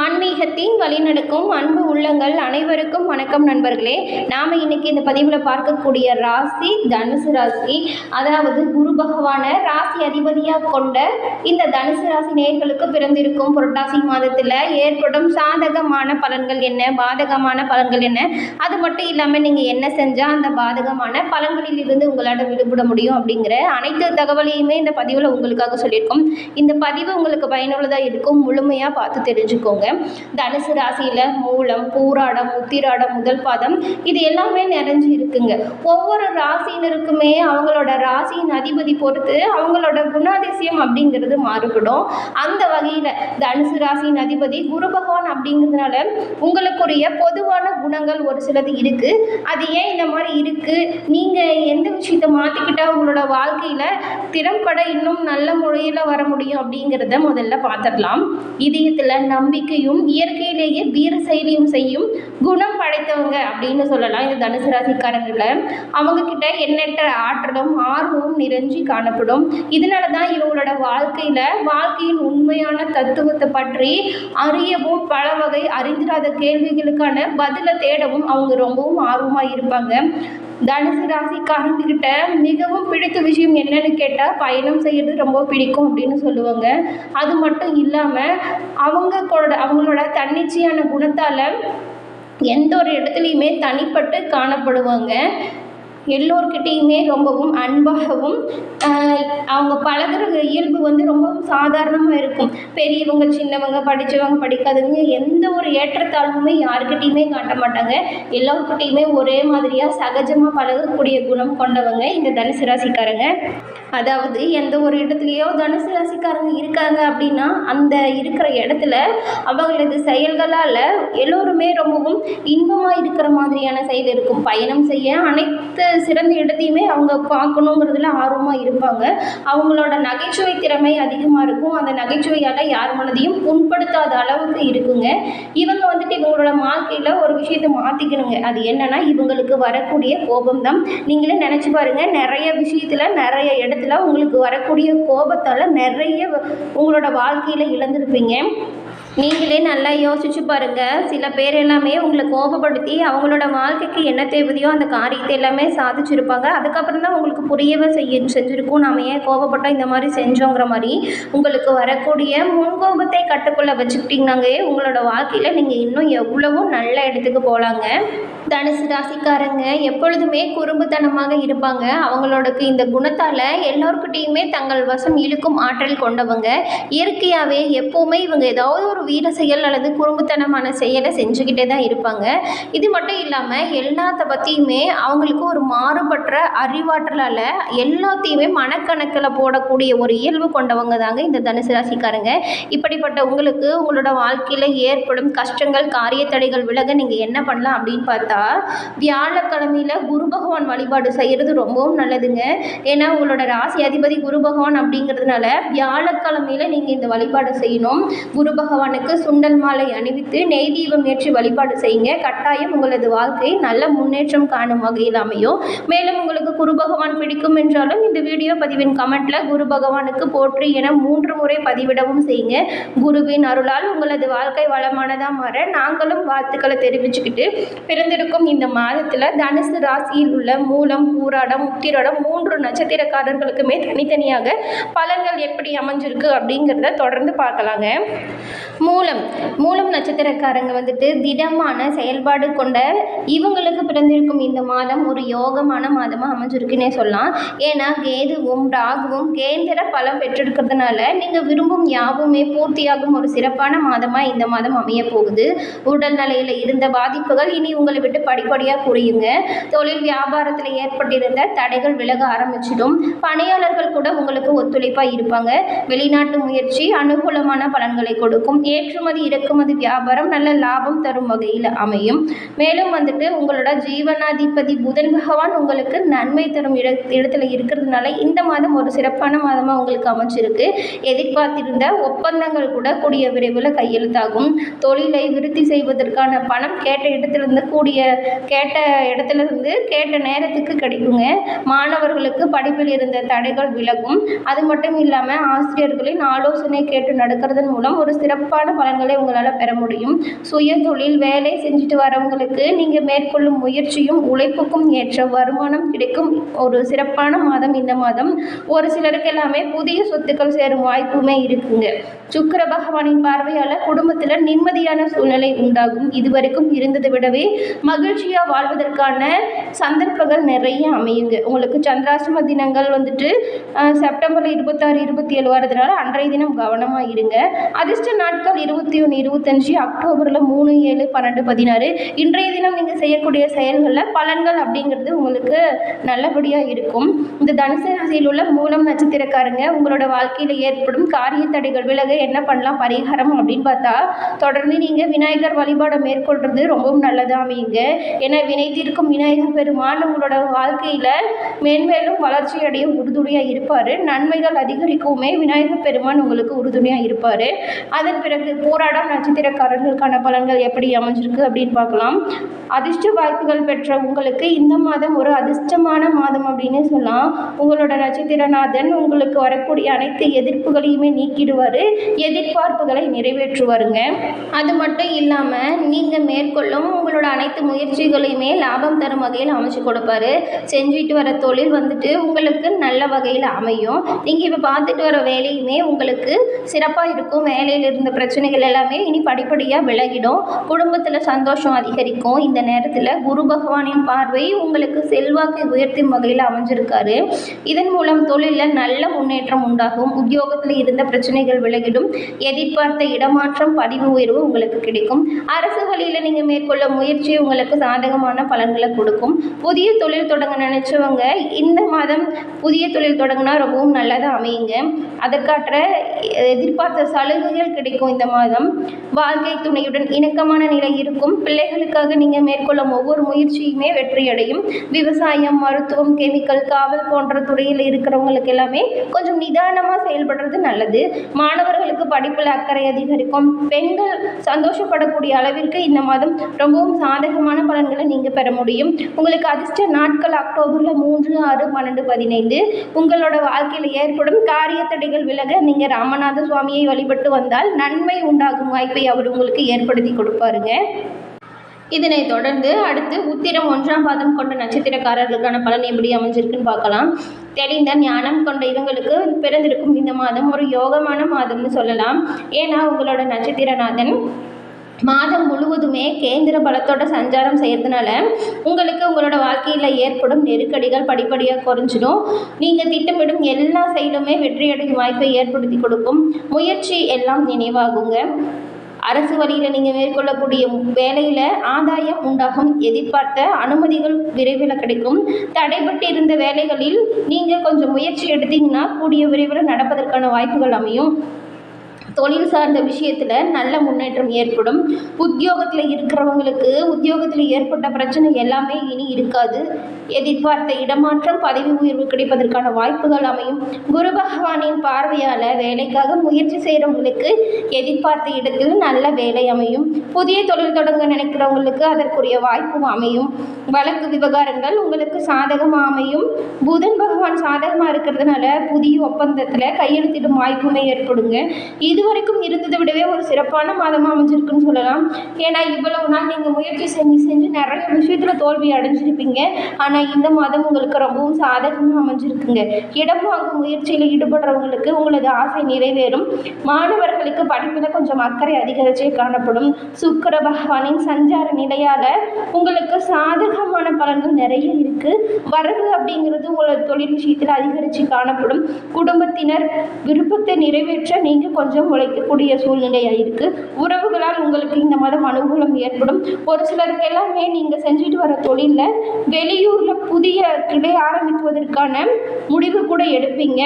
ஆன்மீகத்தின் வழிநடக்கும் அன்பு உள்ளங்கள் அனைவருக்கும் வணக்கம் நண்பர்களே. நாம் இன்னைக்கு இந்த பதிவில் பார்க்கக்கூடிய ராசி தனுசு ராசி அதாவது குரு பகவான ராசி அதிபதியாக கொண்ட இந்த தனுசு ராசி நேர்களுக்கு பிறந்திருக்கும் புரட்டாசி மாதத்தில் ஏற்படும் சாதகமான பலன்கள் என்ன பாதகமான பலன்கள் என்ன? அது மட்டும் இல்லாமல் நீங்கள் என்ன செஞ்சால் அந்த பாதகமான பலன்களில் இருந்து உங்களால் விடுபட முடியும் அப்படிங்கிற அனைத்து தகவலையுமே இந்த பதிவில் உங்களுக்காக சொல்லியிருக்கோம். இந்த பதிவு உங்களுக்கு பயனுள்ளதாக இருக்கும் முழுமையாக பார்த்து தெரிஞ்சுக்கோங்க தனுசு ராசியில் மூலம் பூராடம் உத்திராடம் முதல் பாதம் இது எல்லாமே நிறைஞ்சு இருக்குங்க. ஒவ்வொரு ராசியினருக்குமே அவங்களோட ராசியின் அதிபதி பொறுத்து அவங்களோட குணாதிசயம் அப்படிங்கிறது மாறுபடும். அந்த வகையில் தனுசு ராசியின் அதிபதி குரு பகவான் அப்படிங்கிறதுனால உங்களுக்குரிய பொதுவான குணங்கள் ஒரு சிலது இருக்குது அது ஏன் இந்த மாதிரி இருக்குது நீங்கள் எந்த விஷயத்தை மாற்றிக்கிட்டால் உங்களோட வாழ்க்கையில் திறம்பட இன்னும் நல்ல முறையில் வர முடியும் அப்படிங்கிறத முதல்ல பார்த்துடலாம். இதயத்தில் நம்பிக்கையும் இயற்கையிலேயே வீர செயலியும் செய்யும் குணம் படைத்தவங்க அப்படின்னு சொல்லலாம் இந்த தனுசு ராசிக்காரங்கள அவங்க கிட்ட எண்ணற்ற ஆற்றலும் ஆர்வமும் நிறைஞ்சி காணப்படும். இதனால தான் இவங்களோட வாழ்க்கையில் வாழ்க்கையின் உண்மையான தத்துவத்தை பற்றி அறியவும் பல வகை அறிந்திராத கேள்விகளுக்கான பதிலை தேடவும் அவங்க ரொம்பவும் ஆர்வமாக இருப்பாங்க. தனுசு ராசிக்காரங்கிட்ட மிகவும் பிடித்த விஷயம் என்னன்னு கேட்டால் பயணம் செய்யறது ரொம்ப பிடிக்கும் அப்படின்னு சொல்லுவாங்க. அது மட்டும் இல்லாமல் அவங்க கூட அவங்களோட தன்னிச்சையான குணத்தால் எந்த ஒரு இடத்துலையுமே தனிப்பட்டு காணப்படுவாங்க. எல்லோர்கிட்டேயுமே ரொம்பவும் அன்பாகவும் அவங்க பழகுற இயல்பு வந்து ரொம்பவும் சாதாரணமாக இருக்கும். பெரியவங்க சின்னவங்க படித்தவங்க படிக்காதவங்க எந்த ஒரு ஏற்றத்தாழ்வுமே யாருக்கிட்டேயுமே காட்ட மாட்டாங்க. எல்லோர்கிட்டேயுமே ஒரே மாதிரியாக சகஜமாக பழகக்கூடிய குணம் கொண்டவங்க இந்த தனுசு ராசிக்காரங்க. அதாவது எந்த ஒரு இடத்துலையோ தனுசு ராசிக்காரங்க இருக்காங்க அப்படின்னா அந்த இருக்கிற இடத்துல அவங்களது செயல்களால் எல்லோருமே ரொம்பவும் இன்பமாக இருக்கிற மாதிரியான செயல் இருக்கும். பயணம் செய்ய அனைத்து சிறந்த இடத்தையுமே அவங்க பார்க்கணுங்கிறதுல ஆர்வமாக இருப்பாங்க. அவங்களோட நகைச்சுவை திறமை அதிகமாக இருக்கும். அந்த நகைச்சுவையால் யார் மனதையும் புண்படுத்தாத அளவுக்கு இருக்குங்க. இவங்க வந்துட்டு இவங்களோட வாழ்க்கையில் ஒரு விஷயத்தை மாற்றிக்கணுங்க அது என்னன்னா இவங்களுக்கு வரக்கூடிய கோபம் தான் நீங்களே நினச்சி பாருங்க நிறைய விஷயத்தில் நிறைய இடத்துல உங்களுக்கு வரக்கூடிய கோபத்தால் நிறைய உங்களோட வாழ்க்கையில் இழந்திருப்பீங்க. நீங்களே நல்லா யோசிச்சு பாருங்க. சில பேர் எல்லாமே உங்களை கோபப்படுத்தி அவங்களோட வாழ்க்கைக்கு என்ன தேவையோ அந்த காரியத்தை எல்லாமே சாதிச்சிருப்பாங்க. அதுக்கப்புறம் தான் உங்களுக்கு புரியவே செய்ய செஞ்சுருக்கும் நாம ஏன் கோபப்பட்டோம் இந்த மாதிரி செஞ்சோங்கிற மாதிரி உங்களுக்கு வரக்கூடிய முன்கோபத்தை கட்டுக்குள்ள வச்சுக்கிட்டீங்கன்னாங்க உங்களோட வாழ்க்கையில் நீங்கள் இன்னும் எவ்வளவோ நல்ல இடத்துக்கு போகலாங்க தனுசு ராசிக்காரங்க எப்பொழுதுமே குறும்புத்தனமாக இருப்பாங்க. அவங்களோடக்கு இந்த குணத்தால் எல்லோருக்கிட்டேயுமே தங்கள் வசம் இழுக்கும் ஆற்றல் கொண்டவங்க. இயற்கையாகவே எப்போவுமே இவங்க ஏதாவது ஒரு வீர செயல் அல்லது குறும்புத்தனமான செயலை செஞ்சுக்கிட்டே தான் இருப்பாங்க. இது மட்டும் இல்லாமல் எல்லாத்த பற்றியுமே அவங்களுக்கு ஒரு மாறுபட்ட அறிவாற்றலால் எல்லாத்தையுமே மனக்கணக்கில் போடக்கூடிய ஒரு இயல்பு கொண்டவங்க தாங்க இந்த தனுசு ராசிக்காரங்க. இப்படிப்பட்ட உங்களுக்கு உங்களோட வாழ்க்கையில் ஏற்படும் கஷ்டங்கள் காரிய தடைகள் விலக நீங்கள் என்ன பண்ணலாம் அப்படின்னு பார்த்தா வியாழக்கிழமையில் குரு பகவான் வழிபாடு செய்கிறது ரொம்பவும் நல்லதுங்க. ஏன்னா உங்களோட ராசி அதிபதி குரு பகவான் அப்படிங்கிறதுனால வியாழக்கிழமையில் நீங்கள் இந்த வழிபாடு செய்யணும். குரு பகவானுக்கு சுண்டல் மாலை அணிவித்து நெய் தீபம் ஏற்றி வழிபாடு செய்யுங்க. கட்டாயம் உங்களது வாழ்க்கை நல்ல முன்னேற்றம் காணும் வகையில் அமையும். மேலும் உங்களுக்கு குரு பகவான் பிடிக்கும் என்றாலும் இந்த வீடியோ பதிவின் கமெண்ட்ல குரு பகவானுக்கு போற்றி என மூன்று முறை பதிவிடவும் செய்யுங்க. குருவின் அருளால் உங்களது வாழ்க்கை வளமானதாக மாற நாங்களும் வாழ்த்துக்களை தெரிவிச்சுக்கிட்டு பிறந்திருக்கும் இந்த மாதத்தில் தனுசு ராசியில் உள்ள மூலம் பூராடம் உத்திரடம் மூன்று நட்சத்திரக்காரர்களுக்குமே தனித்தனியாக பலன்கள் எப்படி அமைஞ்சிருக்கு அப்படிங்கிறத தொடர்ந்து பார்க்கலாங்க. மூலம் மூலம் நட்சத்திரக்காரங்க வந்துட்டு திடமான செயல்பாடு கொண்ட இவங்களுக்கு பிறந்திருக்கும் இந்த மாதம் ஒரு யோகமான மாதமாக அமைஞ்சிருக்குன்னே சொல்லலாம். ஏன்னா கேதுவும் ராகுவும் கேந்திர பலம் பெற்றிருக்கிறதுனால நீங்கள் விரும்பும் யாவுமே பூர்த்தியாகும் ஒரு சிறப்பான மாதமாக இந்த மாதம் அமைய போகுது. உடல் நிலையில் இருந்த பாதிப்புகள் இனி உங்களை விட்டு படிப்படியாக குறையுங்க. தொழில் வியாபாரத்தில் ஏற்பட்டிருந்த தடைகள் விலக ஆரம்பிச்சிடும். பணியாளர்கள் கூட உங்களுக்கு ஒத்துழைப்பாக இருப்பாங்க. வெளிநாட்டு முயற்சி அனுகூலமான பலன்களை கொடுக்கும். ஏற்றுமதி இறக்குமதி வியாபாரம் நல்ல லாபம் தரும் வகையில் அமையும். மேலும் வந்துட்டு உங்களோட ஜீவனாதிபதி புதன் பகவான் உங்களுக்கு நன்மை தரும் இட இடத்துல இருக்கிறதுனால இந்த மாதம் ஒரு சிறப்பான மாதமாக உங்களுக்கு அமைச்சிருக்கு எதிர்பார்த்திருந்த ஒப்பந்தங்கள் கூட கூடிய விரைவில் கையெழுத்தாகும். தொழிலை விருத்தி செய்வதற்கான பணம் கேட்ட இடத்துலேருந்து கூடிய கேட்ட இடத்துல இருந்து கேட்ட நேரத்துக்கு கிடைக்குங்க. மாணவர்களுக்கு படிப்பில் இருந்த தடைகள் விலகும். அது மட்டும் இல்லாமல் ஆசிரியர்களின் ஆலோசனை கேட்டு நடக்கிறதன் மூலம் ஒரு சிறப்பான சிறப்பான பலன்களை உங்களால் பெற முடியும். சுய தொழில் வேலை செஞ்சுட்டு வரவங்களுக்கு நீங்கள் மேற்கொள்ளும் முயற்சியும் உழைப்புக்கும் ஏற்ற வருமானம் கிடைக்கும். ஒரு சிறப்பான மாதம் இந்த மாதம். ஒரு சிலருக்கு எல்லாமே புதிய சொத்துக்கள் சேரும் வாய்ப்புமே இருக்குங்க. சுக்கிர பகவானின் பார்வையால் குடும்பத்தில் நிம்மதியான சூழ்நிலை உண்டாகும். இதுவரைக்கும் இருந்ததை விடவே மகிழ்ச்சியாக வாழ்வதற்கான சந்தர்ப்பங்கள் நிறைய அமையுங்க. உங்களுக்கு சந்திராசிரம தினங்கள் வந்துட்டு செப்டம்பர் இருபத்தாறு இருபத்தி ஏழு வரதுனால அன்றைய தினம் கவனமாக இருங்க. அதிர்ஷ்ட நாட்கள் இருபத்தி ஒன்று இருபத்தஞ்சி அக்டோபரில் மூணு ஏழு பன்னெண்டு பதினாறு. இன்றைய தினம் நீங்கள் செய்யக்கூடிய செயல்களில் பலன்கள் அப்படிங்கிறது உங்களுக்கு நல்லபடியாக இருக்கும். இந்த தனுசு ராசியில் உள்ள மூலம் நட்சத்திரக்காரங்க உங்களோட வாழ்க்கையில் ஏற்படும் காரிய தடைகள் விலக என்ன பண்ணலாம் பரிகாரம் அப்படின்னு பார்த்தா தொடர்ந்து நீங்கள் விநாயகர் வழிபாடை மேற்கொள்வது ரொம்பவும் நல்லதாக அமையுங்க. ஏன்னா வினை தீர்க்கும் விநாயகர் பெருமான் உங்களோட வாழ்க்கையில் மேன்மேலும் வளர்ச்சி அடைய உறுதுணையாக இருப்பார். நன்மைகள் அதிகரிக்கவுமே விநாயகர் பெருமான் உங்களுக்கு உறுதுணையாக இருப்பார். அதன் பிறகு போராடம் நட்சத்திரக்காரர்களுக்கான பலன்கள் எப்படி அமைஞ்சிருக்கு அப்படின்னு பார்க்கலாம். அதிர்ஷ்ட வாய்ப்புகள் பெற்ற உங்களுக்கு இந்த மாதம் ஒரு அதிர்ஷ்டமான மாதம் அப்படின்னு சொல்லலாம். உங்களோட நட்சத்திரநாதன் உங்களுக்கு வரக்கூடிய அனைத்து எதிர்ப்புகளையுமே நீக்கிடுவார். எதிர்பார்ப்புகளை நிறைவேற்றுவாருங்க. அது மட்டும் இல்லாமல் நீங்கள் மேற்கொள்ளும் உங்களோட அனைத்து முயற்சிகளையுமே லாபம் தரும் வகையில் அமைச்சு கொடுப்பாரு. செஞ்சுட்டு வர தொழில் வந்துட்டு உங்களுக்கு நல்ல வகையில் அமையும். நீங்கள் இப்போ பார்த்துட்டு வர வேலையுமே உங்களுக்கு சிறப்பாக இருக்கும். வேலையில் இருந்த பிரச்சனைகள் எல்லாமே இனி படிப்படியாக விலகிடும். குடும்பத்தில் சந்தோஷம் அதிகரிக்கும். இந்த நேரத்தில் குரு பகவானின் பார்வை உங்களுக்கு செல்வாக்கை உயர்த்தும் வகையில் அமைஞ்சிருக்காரு. இதன் மூலம் தொழிலில் நல்ல முன்னேற்றம் உண்டாகும். உத்தியோகத்தில் இருந்த பிரச்சனைகள் விலகிடும். எதிர்பார்த்த இடமாற்றம் பதிவு உயர்வு உங்களுக்கு கிடைக்கும். அரசு வழியில் நீங்கள் மேற்கொள்ள முயற்சி உங்களுக்கு சாதகமான பலன்களை கொடுக்கும். புதிய தொழில் தொடங்க நினச்சவங்க இந்த மாதம் புதிய தொழில் தொடங்கினா ரொம்பவும் நல்லதாக அமையுங்க. அதற்காற்ற எதிர்பார்த்த சலுகைகள் கிடைக்கும். இந்த மாதம். வாழ்க்கை துணையுடன் இணக்கமான நிலை இருக்கும். பிள்ளைகளுக்காக நீங்கள் மேற்கொள்ளும் ஒவ்வொரு முயற்சியுமே வெற்றியடையும். விவசாயம் மருத்துவம் கெமிக்கல் காவல் போன்ற துறையில் இருக்கிறவங்களுக்கு எல்லாமே கொஞ்சம் நிதானமாக செயல்படுறது நல்லது. மாணவர்களுக்கு படிப்பில் அக்கறை அதிகரிக்கும். பெண்கள் சந்தோஷப்படக்கூடிய அளவிற்கு இந்த மாதம் ரொம்பவும் சாதகமான பலன்களை நீங்கள் பெற முடியும். உங்களுக்கு அதிர்ஷ்ட நாட்கள் அக்டோபரில் மூன்று ஆறு பன்னெண்டு பதினைந்து. உங்களோட வாழ்க்கையில் ஏற்படும் காரிய தடைகள் விலக நீங்கள் ராமநாத சுவாமியை வழிபட்டு வந்தால் நன்மை உண்டாகும் வாய்ப்பை அவர் உங்களுக்கு ஏற்படுத்தி கொடுப்பாருங்க. இதனைத் தொடர்ந்து அடுத்து உத்திரம் ஒன்றாம் பாதம் கொண்ட நட்சத்திரக்காரர்களுக்கான பலன் எப்படி அமைஞ்சிருக்குன்னு பார்க்கலாம். தெளிந்த ஞானம் கொண்ட இவங்களுக்கு பிறந்திருக்கும் இந்த மாதம் ஒரு யோகமான மாதம்னு சொல்லலாம். ஏன்னா உங்களோட நட்சத்திரநாதன் மாதம் முழுவதுமே கேந்திர பலத்தோட சஞ்சாரம் செய்கிறதுனால உங்களுக்கு உங்களோட வாழ்க்கையில் ஏற்படும் நெருக்கடிகள் படிப்படியாக குறைஞ்சிடும். நீங்கள் திட்டமிடும் எல்லா செயலுமே வெற்றியடையும் வாய்ப்பை ஏற்படுத்தி கொடுக்கும். முயற்சி எல்லாம் நினைவாகுங்க. அரசு வழியில் நீங்கள் மேற்கொள்ளக்கூடிய வேலையில் ஆதாயம் உண்டாகும். எதிர்பார்த்த அனுமதிகள் விரைவில் கிடைக்கும். தடைபட்டு இருந்த வேலைகளில் நீங்கள் கொஞ்சம் முயற்சி எடுத்தீங்கன்னா கூடிய விரைவில் நடப்பதற்கான வாய்ப்புகள் அமையும். தொழில் சார்ந்த விஷயத்தில் நல்ல முன்னேற்றம் ஏற்படும். உத்தியோகத்தில் இருக்கிறவங்களுக்கு உத்தியோகத்தில் ஏற்பட்ட பிரச்சனை எல்லாமே இனி இருக்காது. எதிர்பார்த்த இடமாற்றம் பதவி உயர்வு கிடைப்பதற்கான வாய்ப்புகள் அமையும். குரு பகவானின் பார்வையால் வேலைக்காக முயற்சி செய்கிறவங்களுக்கு எதிர்பார்த்த இடத்தில் நல்ல வேலை அமையும். புதிய தொழில் தொடங்க நினைக்கிறவங்களுக்கு அதற்குரிய வாய்ப்பும் அமையும். வழக்கு விவகாரங்கள் உங்களுக்கு சாதகமாக அமையும். புதன் பகவான் சாதகமாக இருக்கிறதுனால புதிய ஒப்பந்தத்தில் கையெழுத்திடும் வாய்ப்புமே ஏற்படுங்க. இதுவரைக்கும் இருந்ததை விடவே ஒரு சிறப்பான மாதமாக அமைஞ்சிருக்குன்னு சொல்லலாம். ஏன்னா இவ்வளவு நாள் நீங்கள் முயற்சி செஞ்சு செஞ்சு நிறைய விஷயத்தில் தோல்வி அடைஞ்சிருப்பீங்க. ஆனால் இந்த மாதம் உங்களுக்கு ரொம்பவும் சாதகமாக அமைஞ்சிருக்குங்க. இடம் வாங்கும் முயற்சியில் ஈடுபடுறவங்களுக்கு உங்களது ஆசை நிறைவேறும். மாணவர்களுக்கு படிப்பில் கொஞ்சம் அக்கறை அதிகரிச்சே காணப்படும். சுக்கர பகவானின் சஞ்சார நிலையால் உங்களுக்கு சா சாதகமான பலன்கள் நிறைய இருக்குது வரவு அப்படிங்கிறது உங்களோட தொழில் விஷயத்தில் அதிகரித்து காணப்படும். குடும்பத்தினர் விருப்பத்தை நிறைவேற்ற நீங்கள் கொஞ்சம் உழைக்கக்கூடிய சூழ்நிலையாக இருக்குது உறவுகளால் உங்களுக்கு இந்த மாதம் அனுகூலம் ஏற்படும். ஒரு சிலருக்கு எல்லாமே நீங்கள் செஞ்சுட்டு வர தொழிலில் வெளியூரில் புதிய கிளை ஆரம்பிப்பதற்கான முடிவு கூட எடுப்பீங்க.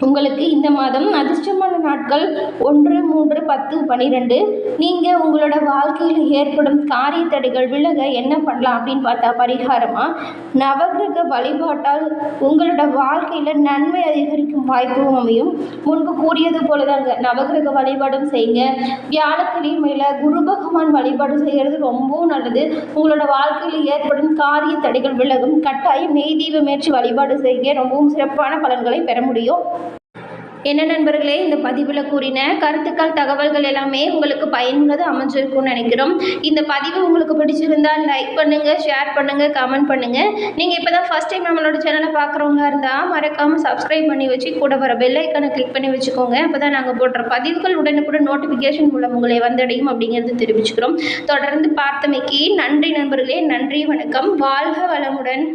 உங்களுக்கு இந்த மாதம் அதிர்ஷ்டமான நாட்கள் ஒன்று மூன்று பத்து பன்னிரெண்டு நீங்கள் உங்களோட வாழ்க்கையில் ஏற்படும் காரிய தடைகள் விலக என்ன பண்ணலாம் அப்படின்னு பார்த்தா பரிகாரமாக நவகிரக வழிபாட்டால் உங்களோட வாழ்க்கையில் நன்மை அதிகரிக்கும் வாய்ப்பும் அமையும். முன்பு கூறியது போல தாங்க நவகிரக வழிபாடும் செய்யுங்க. வியாழக்கிழமையில் குரு பகவான் வழிபாடு செய்கிறது ரொம்பவும் நல்லது. உங்களோட வாழ்க்கையில் ஏற்படும் காரிய தடைகள் விலகும் கட்டாயம் நெய் முயற்சி வழிபாடு செய்ய ரொம்பவும் சிறப்பான பலன்களை பெற முடியும். என்ன நண்பர்களே இந்த பதிவில் கூறின கருத்துக்கள் தகவல்கள் எல்லாமே உங்களுக்கு பயனுள்ளது அமைஞ்சிருக்கும்னு நினைக்கிறோம். இந்த பதிவு உங்களுக்கு பிடிச்சிருந்தால் லைக் பண்ணுங்கள் ஷேர் பண்ணுங்கள் கமெண்ட் பண்ணுங்கள் நீங்கள் இப்போ தான் ஃபஸ்ட் டைம் நம்மளோட சேனலை பார்க்குறவங்களா இருந்தால் மறக்காமல் சப்ஸ்கிரைப் பண்ணி வச்சு கூட வர பெல்லைக்கானை கிளிக் பண்ணி வச்சுக்கோங்க. அப்போ தான் நாங்கள் போடுற பதிவுகள் உடனுக்குடன் நோட்டிஃபிகேஷன் மூலம் உங்களை வந்தடையும் அப்படிங்கிறது தெரிவிச்சுக்கிறோம். தொடர்ந்து பார்த்தமைக்கு நன்றி நண்பர்களே நன்றி வணக்கம். வாழ்க வளமுடன்.